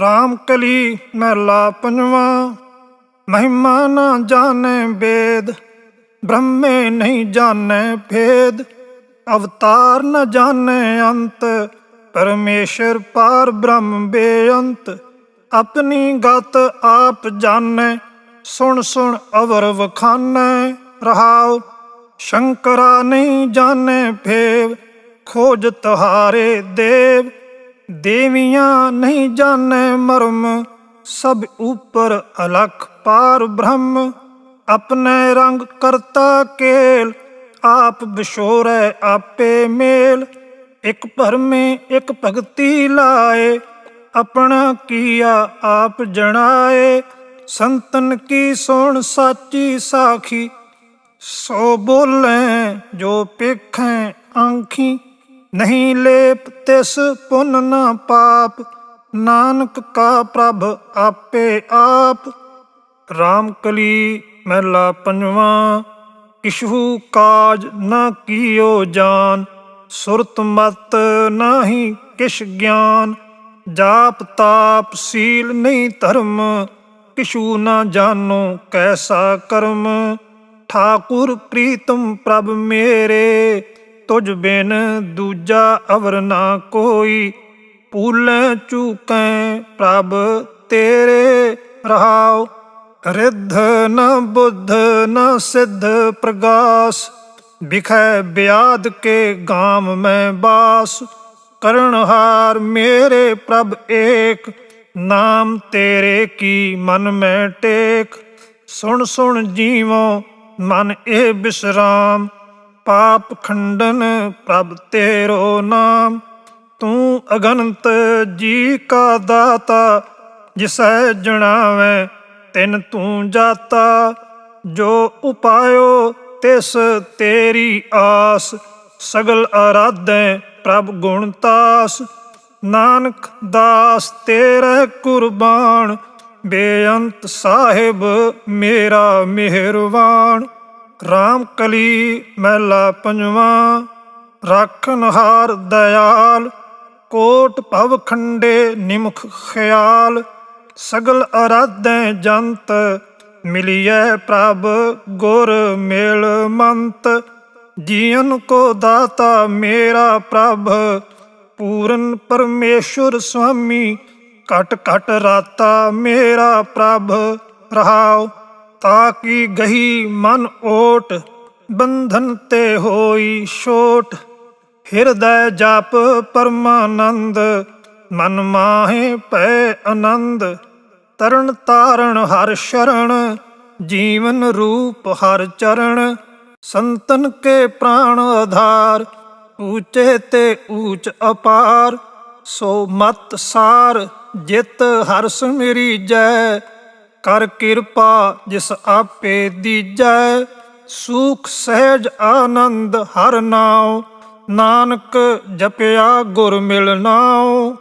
ਰਾਮ ਕਲੀ ਮਹਿਲਾ ਪੰਜਵਾ, ਮਹਿਮਾ ਨਾ ਜਾਣੈ ਵੇਦ ਬ੍ਰਹਮੇ ਨਹੀਂ ਜਾਣੇ ਭੇਦ, ਅਵਤਾਰ ਨ ਜਾਣੈ ਅੰਤ, ਪਰਮੇਸ਼ਰ ਪਾਰ ਬ੍ਰਹਮ ਬੇਅੰਤ, ਆਪਣੀ ਗਤ ਆਪ ਜਾਣੈ, ਸੁਣ ਸੁਣ ਅਵਰ ਵਖਾਨੈ, ਰਹਾਉ, ਸ਼ੰਕਰਾ ਨਹੀਂ ਜਾਣੈ ਭੇਵ, ਖੋਜ ਤੁਹਾਰੇ ਦੇਵ ਦੇਵੀਆਂ ਨਹੀਂ ਜਾਣੈ ਮਰਮ, ਸਭ ਉਪਰ ਅਲਖ ਪਾਰ ਬ੍ਰਹਮ। ਆਪਣੇ ਰੰਗ ਕਰਤਾ ਕੇਲ, ਆਪ ਬਿਸ਼ੋਰੈ ਆਪੇ ਮੇਲ। ਇਕ ਭਰਮੇ ਇਕ ਭਗਤੀ ਲਾਏ, ਆਪਣਾ ਕੀਆ ਆਪ ਜਣਾਏ। ਸੰਤਨ ਕੀ ਸੁਣ ਸਾਚੀ ਸਾਖੀ, ਸੋ ਬੋਲੇ ਜੋ ਪੇਖੈ ਆਂਖੀ। ਨਹੀਂ ਲੇਪ ਤਿਸ ਪੁੰਨ ਨਾ ਪਾਪ, ਨਾਨਕ ਕਾ ਪ੍ਰਭ ਆਪੇ ਆਪ। ਰਾਮ ਕਲੀ ਮਹਿਲਾ ਪੰਜਵਾ, ਕਿਛੂ ਕਾਜ ਨਾ ਕੀਓ ਜਾਨ, ਸੁਰਤ ਮਤ ਨਾਹੀ ਕਿਛ ਗਿਆਨ। ਜਾਪ ਤਾਪ ਸੀਲ ਨਹੀਂ ਧਰਮ, ਕਿਛੂ ਨਾ ਜਾਣੋ ਕੈਸਾ ਕਰਮ। ਠਾਕੁਰ ਪ੍ਰੀਤਮ ਪ੍ਰਭ ਮੇਰੇ ਤੁਝ ਬਿਨ ਦੂਜਾ ਅਵਰ ਨਾ ਕੋਈ। ਪੂਲੇ ਚੂਕੈ ਪ੍ਰਭ ਤੇਰੇ ਰਹਾਉ। ਰਿੱਧ ਨ ਬੁੱਧ ਨ ਸਿੱਧ ਪ੍ਰਗਾਸ। ਬਿਖੈ ਬਿਆਦ ਕੇ ਗਾਮ ਮੈਂ ਬਾਸ। ਕਰਨਹਾਰ ਮੇਰੇ ਪ੍ਰਭ ਏਕ। ਨਾਮ ਤੇਰੇ ਕੀ ਮਨ ਮੈਂ ਟੇਕ। ਸੁਣ ਸੁਣ ਜੀਵੋ ਮਨ ਇਹ ਬਿਸਰਾਮ। ਪਾਪ ਖੰਡਨ ਪ੍ਰਭ ਤੇਰੋ ਨਾਮ। ਤੂੰ ਅਗਨੰਤ ਜੀ ਕਾ ਦਾਤਾ, ਜਿਸੈ ਜਣਾਵੇਂ, ਤਿਨ ਤੂੰ ਜਾਤਾ। ਜੋ ਉਪਾਇਓ, ਤਿਸ ਤੇਰੀ ਆਸ। ਸਗਲ ਅਰਾਧੈ ਪ੍ਰਭ ਗੁਣ ਤਾਸ। ਨਾਨਕ ਦਾਸ ਤੇਰੇ ਕੁਰਬਾਨ। ਬੇਅੰਤ ਸਾਹਿਬ ਮੇਰਾ ਮਿਹਰਵਾਨ। ਰਾਮ ਕਲੀ ਮਹਿਲਾ ਪੰਜਵਾ ਰੱਖਨਹਾਰ ਦਇਆਲ, ਕੋਟ ਭਵ ਖੰਡੇ ਨਿਮਖ ਖਿਆਲ, ਸਗਲ ਅਰਾਧੈ ਜੰਤ ਮਿਲਿਐ ਪ੍ਰਭ ਗੁਰ ਮੇਲ ਮੰਤ ਜੀਵਨ ਕੋ ਦਾਤਾ ਮੇਰਾ ਪ੍ਰਭ, ਪੂਰਨ ਪਰਮੇਸ਼ਰ ਸੁਆਮੀ, ਘਟ ਘਟ ਰਾਤਾ ਮੇਰਾ ਪ੍ਰਭ ਰਹਾਓ ਤਾਂ ਕੀ ਗਹੀ ਮਨ ਓਟ, ਬੰਧਨ ਤੇ ਹੋਈ ਛੋਟ। ਹਿਰਦੈ ਜਪ ਪਰਮਾਨੰਦ, ਮਨ ਮਾਹੇ ਪੈ ਆਨੰਦ। ਤਰਨ ਤਾਰਨ ਹਰ ਸ਼ਰਣ ਜੀਵਨ ਰੂਪ ਹਰ ਚਰਨ। ਸੰਤਨ ਕੇ ਪ੍ਰਾਣ ਆਧਾਰ, ਊਚੇ ਤੇ ਊਚ ਅਪਾਰ। ਸੋ ਮਤ ਸਾਰ, ਜਿਤ ਹਰ ਸਮਰੀ ਜੈ ਕਰ ਕਿਰਪਾ ਜਿਸ ਆਪੇ ਦੀਜੈ। ਸੁਖ ਸਹਿਜ ਆਨੰਦ ਹਰ ਨਾਉ। ਨਾਨਕ ਜਪਿਆ ਗੁਰ ਮਿਲਨਾਉ